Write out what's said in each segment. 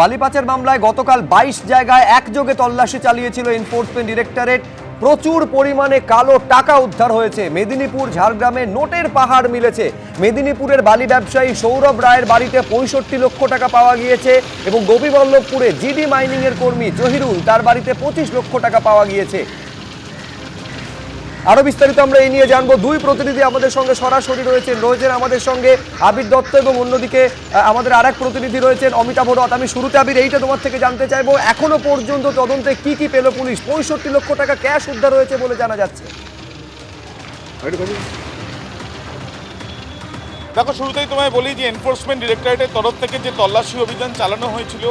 বালিপাচার মামলায় গতকাল বাইশ জায়গায় একযোগে তল্লাশি চালিয়েছিল এনফোর্সমেন্ট ডিরেক্টরেট প্রচুর পরিমাণে কালো টাকা উদ্ধার হয়েছে। মেদিনীপুর, ঝাড়গ্রামে নোটের পাহাড় মিলেছে। মেদিনীপুরের বালি ব্যবসায়ী সৌরভ রায়ের বাড়িতে পঁয়ষট্টি লক্ষ টাকা পাওয়া গিয়েছে এবং গোপীবল্লভপুরে জিডি মাইনিং এর কর্মী জহিরুল তার বাড়িতে পঁচিশ লক্ষ টাকা পাওয়া গিয়েছে। আরও বিস্তারিত আমরা এই নিয়ে জানব। দুই প্রতিনিধি আমাদের সঙ্গে সরাসরি রয়েছেন। রয়েছেন আমাদের সঙ্গে আবির দত্ত এবং অন্যদিকে আমাদের আরেক প্রতিনিধি রয়েছেন অমিতাভ রথ। আমি শুরুতে আবির, এইটা তোমার থেকে জানতে চাইব, এখনও পর্যন্ত তদন্তে কি কি পেল পুলিশ? পঁয়ষট্টি লক্ষ টাকা ক্যাশ উদ্ধার হয়েছে বলে জানা যাচ্ছে। দেখো, শুরুতেই তোমায় বলি যে এনফোর্সমেন্ট ডিরেক্টরেটের তরফ থেকে যে তল্লাশি অভিযান চালানো হয়েছিল,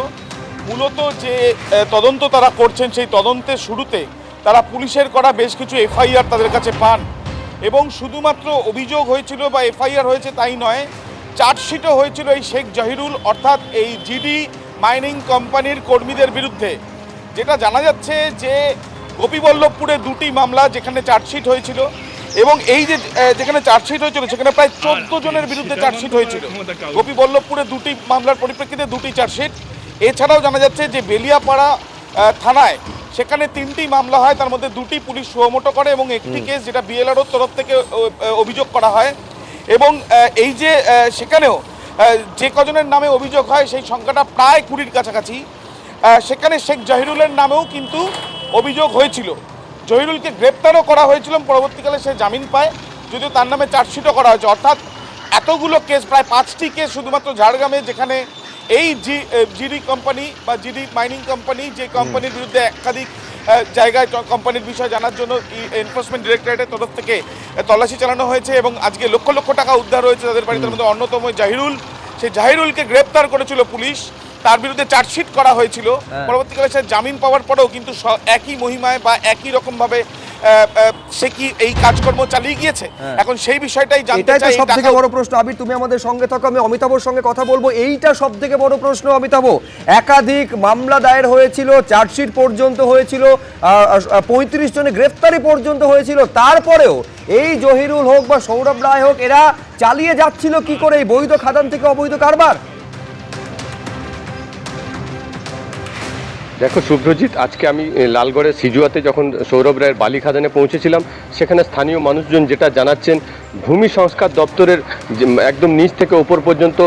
মূলত যে তদন্ত তারা করছেন সেই তদন্তের শুরুতে তারা পুলিশের করা বেশ কিছু এফআইআর তাদের কাছে পান। এবং শুধুমাত্র অভিযোগ হয়েছিল বা এফআইআর হয়েছে তাই নয় চার্জশিটও হয়েছিল এই শেখ জাহিরুল অর্থাৎ এই জিডি মাইনিং কোম্পানির কর্মীদের বিরুদ্ধে। যেটা জানা যাচ্ছে যে গোপীবল্লভপুরে দুটি মামলা যেখানে চার্জশিট হয়েছিল এবং এই যে যেখানে চার্জশিট হয়েছিল সেখানে প্রায় চোদ্দ জনের বিরুদ্ধে চার্জশিট হয়েছিল। গোপীবল্লভপুরে দুটি মামলার পরিপ্রেক্ষিতে দুটি চার্জশিট। এছাড়াও জানা যাচ্ছে যে বেলিয়াপাড়া থানায় সেখানে তিনটি মামলা হয় তার মধ্যে দুটি পুলিশ সুমোটো করে এবং একটি কেস যেটা বিএলআরওর তরফ থেকে অভিযোগ করা হয়। এবং এই যে সেখানেও যে কজনের নামে অভিযোগ হয় সেই সংখ্যাটা প্রায় কুড়ির কাছাকাছি। সেখানে শেখ জাহিরুলের নামেও কিন্তু অভিযোগ হয়েছিল। জহিরুলকে গ্রেপ্তারও করা হয়েছিল পরবর্তীকালে সে জামিন পায়। যদিও তার নামে চার্জশিটও করা হয়েছে। অর্থাৎ এতগুলো কেস প্রায় পাঁচটি কেস শুধুমাত্র ঝাড়গ্রামে যেখানে এই জি জিডি কোম্পানি বা জিডি মাইনিং কোম্পানি যে কোম্পানির বিরুদ্ধে একাধিক জায়গায় কোম্পানির বিষয় জানার জন্য এনফোর্সমেন্ট ডিরেক্টরেটের তরফ থেকে তল্লাশি চালানো হয়েছে এবং আজকে লক্ষ লক্ষ টাকা উদ্ধার হয়েছে তাদের বাড়িতে। মধ্যে অন্যতম জাহিরুল সেই জাহিরুলকে গ্রেপ্তার করেছিল পুলিশ। তার বিরুদ্ধে চার্জশিট করা হয়েছিল। হ্যাঁ। পরবর্তীকালে সে জামিন পাওয়ার পরেও কিন্তু একই মহিমায় বা একই রকমভাবে সে কি এই কাজকর্ম চালিয়ে গিয়েছে? হ্যাঁ। এখন সেই বিষয়টাই জানতে চাই সব থেকে বড় প্রশ্ন। আবির তুমি আমাদের সঙ্গে থাকো আমি অমিতাভর সঙ্গে কথা বলব। এইটা সব থেকে বড় প্রশ্ন অমিতাভ। একাধিক মামলা দায়ের হয়েছিল চার্জশিট পর্যন্ত হয়েছিল পঁয়ত্রিশ জনের গ্রেফতারি পর্যন্ত হয়েছিল। তারপরেও এই জহিরুল হোক বা সৌরভ রায় হোক এরা চালিয়ে যাচ্ছিল কি করে এই বৈধ খাদান থেকে অবৈধ কারবার? দেখো, শুভ্রজিৎ, আজকে আমি লালগড়ের সিজুয়াতে যখন সৌরভ রায়ের বালি খাদানে পৌঁছেছিলাম, সেখানে স্থানীয় মানুষজন যেটা জানাচ্ছেন, ভূমি সংস্কার দপ্তরের একদম নিচ থেকে ওপর পর্যন্ত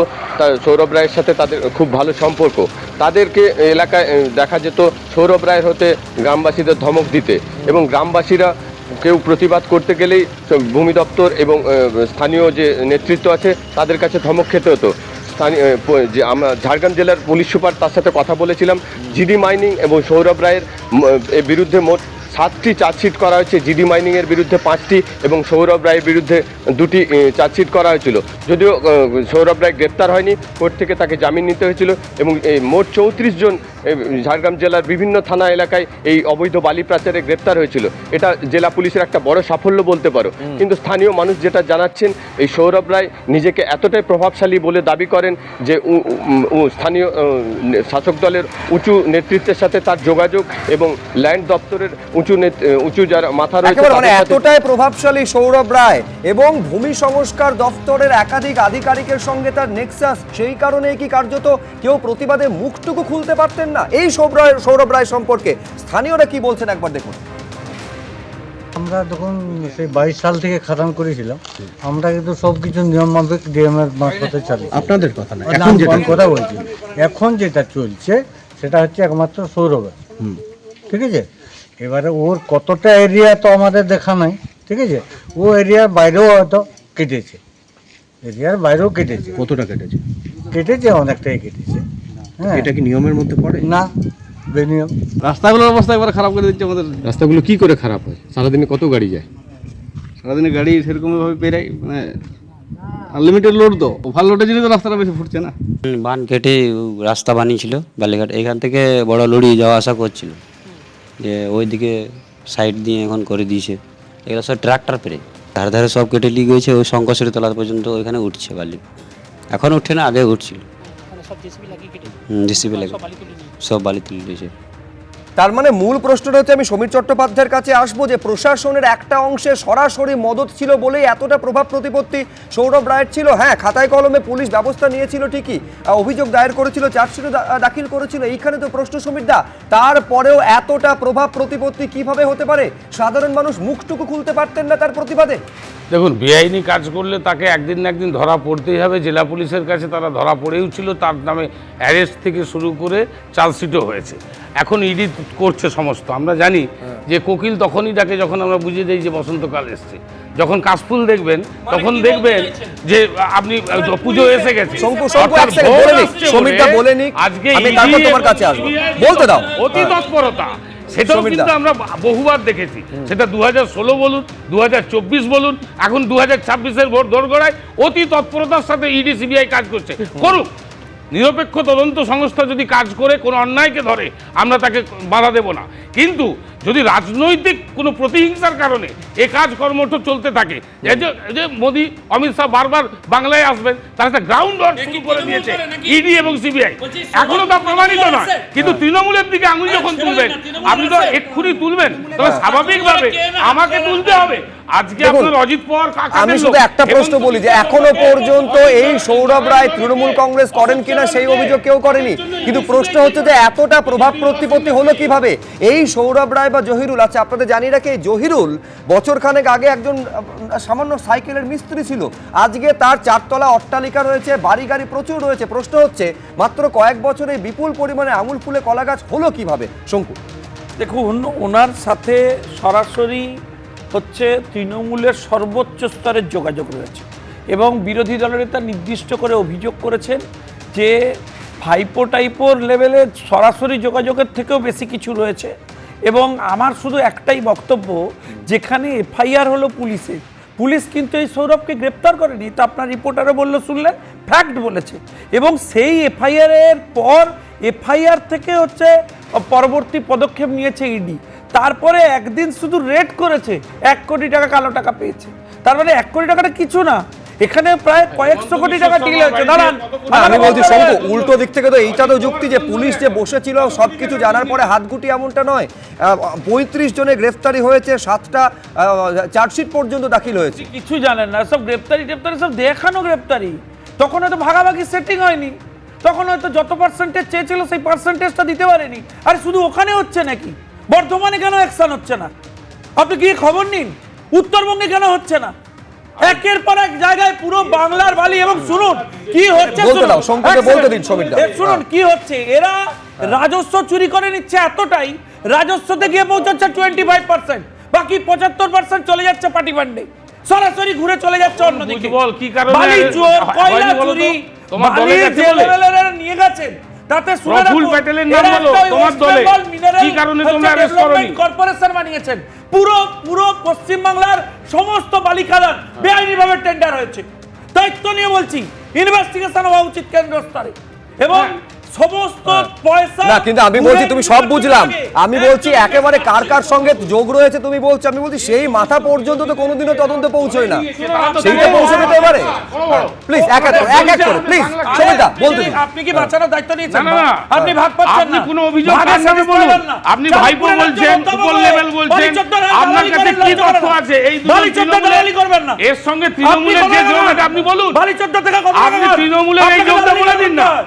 সৌরভ রায়ের সাথে তাদের খুব ভালো সম্পর্ক। তাদেরকে এলাকায় দেখা যেত সৌরভ রায়ের হতে গ্রামবাসীদের ধমক দিতে এবং গ্রামবাসীরা কেউ প্রতিবাদ করতে গেলেই ভূমি দপ্তর এবং স্থানীয় যে নেতৃত্ব আছে, তাদের কাছে ধমক খেতে হতো। স্থানীয় যে আমরা ঝাড়গ্রাম জেলার পুলিশ সুপার তার সাথে কথা বলেছিলাম। জিডি মাইনিং এবং সৌরভ রায়ের বিরুদ্ধে মোট সাতটি চার্জশিট করা হয়েছে জিডি মাইনিংয়ের বিরুদ্ধে পাঁচটি এবং সৌরভ রায়ের বিরুদ্ধে দুটি চার্জশিট করা হয়েছিল। যদিও সৌরভ রায় গ্রেপ্তার হয়নি কোর্ট থেকে তাকে জামিন নিতে হয়েছিল এবং এই মোট চৌত্রিশ জন ঝাড়গ্রাম জেলার বিভিন্ন থানা এলাকায় এই অবৈধ বালি পাচারে গ্রেপ্তার হয়েছিল। এটা জেলা পুলিশের একটা বড় সাফল্য বলতে পারো। কিন্তু স্থানীয় মানুষ যেটা জানাচ্ছেন এই সৌরভ রায় নিজেকে এতটাই প্রভাবশালী বলে দাবি করেন যে স্থানীয় শাসক দলের উঁচু নেতৃত্বের সাথে তার যোগাযোগ এবং ল্যান্ড দপ্তরের উঁচু নেত- উঁচু যারা মাথা রয়েছে মানে এতটাই প্রভাবশালী সৌরভ রায় এবং ভূমি সংস্কার দফতরের একাধিক আধিকারিকের সঙ্গে তার নেক্সাস। সেই কারণে কি কার্যত কেউ প্রতিবাদে মুখটুকু খুলতে পারতেন না? এই সৌরভ রায় সৌরভ রায় সম্পর্কে স্থানীয়রা কি বলছেন একবার দেখুন। আমরা যখন সেই বাইশ সাল থেকে খাদান করেছিলাম। আমরা কিন্তু সব কিছু নিয়ম মাফিক ডিএম এর মারফতে চালি আপনাদের কথা না এখন যেটা কথা বলছি এখন যেটা চলছে সেটা হচ্ছে একমাত্র সৌরভের ঠিক আছে? এবারে ওর কতটা এরিয়া তো আমাদের দেখা নাই ঠিক আছে? ও এরিয়ার বাইরেও হয়তো কেটেছে। এরিয়ার বাইরেও কেটেছে। কতটা কেটেছে? কেটেছে অনেকটাই কেটেছে। হ্যাঁ। এটা কি নিয়মের মধ্যে পড়ে? না বেনিয়ম। রাস্তাগুলোর অবস্থা একবার খারাপ করে দিচ্ছে আমাদের। রাস্তাগুলো কি করে খারাপ হয়? সারাদিনে কত গাড়ি যায়? সারাদিনে গাড়ি সেরকমভাবে পেরাই মানে আনলিমিটেড লোড তো। ওভারলোডের জন্য তো রাস্তাটা বেশি ফুটছে না। বান কেটে রাস্তা বানিয়েছিল বালিঘাট। এখান থেকে বড় লরি যাওয়া আসা করছিল। যে ওইদিকে সাইড দিয়ে এখন করে দিয়েছে। এগুলো সব ট্রাক্টর পেরে ধারে ধারে সব কেটে নিয়ে গিয়েছে ওই শঙ্কশ্বরী তলা পর্যন্ত ওইখানে উঠছে বালি। এখন উঠছে না আগে উঠছিল। হুম জেসিবি লাগে সব বালি তুলে দিয়েছে। তার মানে মূল প্রশ্নটা হচ্ছে আমি সমীর চট্টোপাধ্যায়ের কাছে আসব যে প্রশাসনের একটা অংশে সরাসরি মদত ছিল বলেই এতটা প্রভাব প্রতিপত্তি সৌরভ রায়ের ছিল। হ্যাঁ খাতায় কলমে পুলিশ ব্যবস্থা নিয়েছিল ঠিকই অভিযোগ দায়ের করেছিল, চার্জশিটও দা- দাখিল করেছিল, এইখানে তো প্রশ্ন সমীর দা। তারপরেও এতটা প্রভাব প্রতিপত্তি কীভাবে হতে পারে? সাধারণ মানুষ মুখটুকু খুলতে পারতেন না তার প্রতিবাদে। দেখুন বেআইনি কাজ করলে তাকে একদিন না একদিন ধরা পড়তেই হবে। জেলা পুলিশের কাছে তারা ধরা পড়েও ছিল তার নামে অ্যারেস্ট থেকে শুরু করে চার্জশিটও হয়েছে। এখন ইডি করছে সমস্ত। আমরা জানি যে কোকিল তখনই ডাকে যখন আমরা বুঝিয়ে দিই যে বসন্তকাল এসছে। যখন কাশফুল দেখবেন তখন দেখবেন যে আপনি পুজো এসে গেছে। আজকে আমি ED তারপর তোমার কাছে আসব। CBI বলতে দাও। অতি তৎপরতা। সেটাও কিন্তু আমরা বহুবার দেখেছি। সেটা দু হাজার ষোলো বলুন দু হাজার চব্বিশ বলুন এখন দু হাজার ছাব্বিশের ভোট দোরগোড়ায় অতি তৎপরতার সাথে ইডি সিবিআই কাজ করছে। করুক। নিরপেক্ষ তদন্ত সংস্থা যদি কাজ করে কোনো অন্যায়কে ধরে আমরা তাকে বাধা দেব না। কিন্তু যদি রাজনৈতিক কোনো প্রতিহিংসার কারণে এ কাজ কর্মঠ চলতে থাকে যে মোদি অমিত শাহ বারবার বাংলায় আসবেন তার একটা গ্রাউন্ড ওয়ার্ক শুরু করে দিয়েছে ইডি এবং সিবিআই। এখনও তা প্রমাণিত নয় কিন্তু তৃণমূলের দিকে আঙুল যখন তুলবেন আপনি তো এক্ষুনি তুলবেন তবে স্বাভাবিকভাবে আমাকে তুলতে হবে। আজকে আপনার অজিত পাওয়ার কাকা আমি শুধু একটা প্রশ্ন বলি যে এখনও পর্যন্ত এই সৌরভ রায় তৃণমূল কংগ্রেস করেন কিনা সেই অভিযোগ কেউ করেনি। কিন্তু প্রশ্ন হচ্ছে যে এতটা প্রভাব প্রতিপত্তি হলো কীভাবে? এই সৌরভ রায় বা জহিরুল আচ্ছা আপনাদের জানি রাখি এই জহিরুল বছর খানেক আগে একজন সামান্য সাইকেলের মিস্ত্রি ছিল। আজকে তার চারতলা অট্টালিকা রয়েছে বাড়ি গাড়ি প্রচুর রয়েছে। প্রশ্ন হচ্ছে মাত্র কয়েক বছরে বিপুল পরিমাণে আঙুল ফুলে কলা গাছ হলো কীভাবে? শঙ্কু। দেখুন ওনার সাথে সরাসরি হচ্ছে তৃণমূলের সর্বোচ্চ স্তরের যোগাযোগ রয়েছে এবং বিরোধী দলের নেতা নির্দিষ্ট করে অভিযোগ করেছেন যে ভাইপো টাইপোর লেভেলে সরাসরি যোগাযোগের থেকেও বেশি কিছু রয়েছে এবং আমার শুধু একটাই বক্তব্য, যেখানে এফআইআর হলো পুলিশের। পুলিশ কিন্তু এই সৌরভকে গ্রেপ্তার করেনি, তা আপনার রিপোর্টারও বলল, শুনলেন, ফ্যাক্ট বলেছে। এবং সেই এফআইআর এর পর এফআইআর থেকে হচ্ছে পরবর্তী পদক্ষেপ নিয়েছে ইডি। তারপরে একদিন শুধু রেড করেছে এক কোটি টাকা কালো টাকা পেয়েছে। তার মানে এক কোটি টাকাটা কিছু না। এখানে প্রায় কয়েকশো কোটি টাকা ডিল হয়েছে। দাঁড়ান আমি বলছি শঙ্কু উল্টো দিক থেকে তো এইটা তো যুক্তি যে পুলিশ যে বসেছিল সবকিছু জানার পরে হাত গুটি এমনটা নয়। পঁয়ত্রিশ জনের গ্রেফতারি হয়েছে সাতটা চার্জশিট পর্যন্ত দাখিল হয়েছে। কিছু জানেন না সব গ্রেপ্তারি টেপ্তারি সব দেখানো গ্রেপ্তারি তখন হয়তো ভাগাভাগি সেটিং হয়নি। তখন হয়তো যত পার্সেন্টেজ চেয়েছিল সেই পার্সেন্টেজটা দিতে পারেনি। আর শুধু ওখানে হচ্ছে নাকি? বর্ধমানে কেন অ্যাকশন হচ্ছে না? আপনি গিয়ে খবর নিন? উত্তরবঙ্গে কেন হচ্ছে না? একের পর এক জায়গায় পুরো বাংলার বালি এবং শুনুন কি হচ্ছে শুনুন। শুনুন কি হচ্ছে? এরা রাজস্ব চুরি করে নিচ্ছে এতটাই রাজস্বতে গিয়ে পৌঁছাচ্ছে টোয়েন্টি ফাইভ পার্সেন্ট বাকি পঁচাত্তর পার্সেন্ট চলে যাচ্ছে পার্টি ফান্ডে সরাসরি ঘুরে চলে যাচ্ছে অন্যদিকে। কি বালি চোর কয়লা? চুরি নিয়ে গেছেন। তাতে প্রফুল প্যাটেলের নাম বলো, তোমার দলে। কি কারণে তোমরা arrest development কর্পোরেশন বানিয়েছেন। পুরো পুরো পশ্চিমবাংলার সমস্ত বালিকাদান বেআইনি ভাবে টেন্ডার হয়েছে। দায়িত্ব নিয়ে বলছি ইনভেস্টিগেশন হওয়া উচিত কেন্দ্র স্তরে এবং সমস্ত পয়সা না কিন্তু আমি বলছি তুমি সব বুঝলাম। আমি বলছি একেবারে কার কার সঙ্গে যোগ রয়েছে তুমি বলছো আমি বলছি সেই মাথা পর্যন্ত তো কোনোদিনও তদন্ত পৌঁছয় না। সেইটা পৌঁছবে তো এবারে। প্লিজ এক এক এক এক করে প্লিজ বলতে দিন আপনি কি বাঁচানোর দায়িত্ব নিয়েছেন? না, না, না। আপনি ভাগ পাচ্ছেন আপনি না। কোনো অভিযোগ কার নামে বলুন। আপনি ভাইপো বলছেন, উপর level বলছেন, আপনার কাছে কি তথ্য আছে? এই দুজন করবেন না। এর সঙ্গে তৃণমূলের যে যোগ আছে আপনি বলুন। থেকে আপনি তৃণমূলের এই যোগটা বলে দিন না। হয়।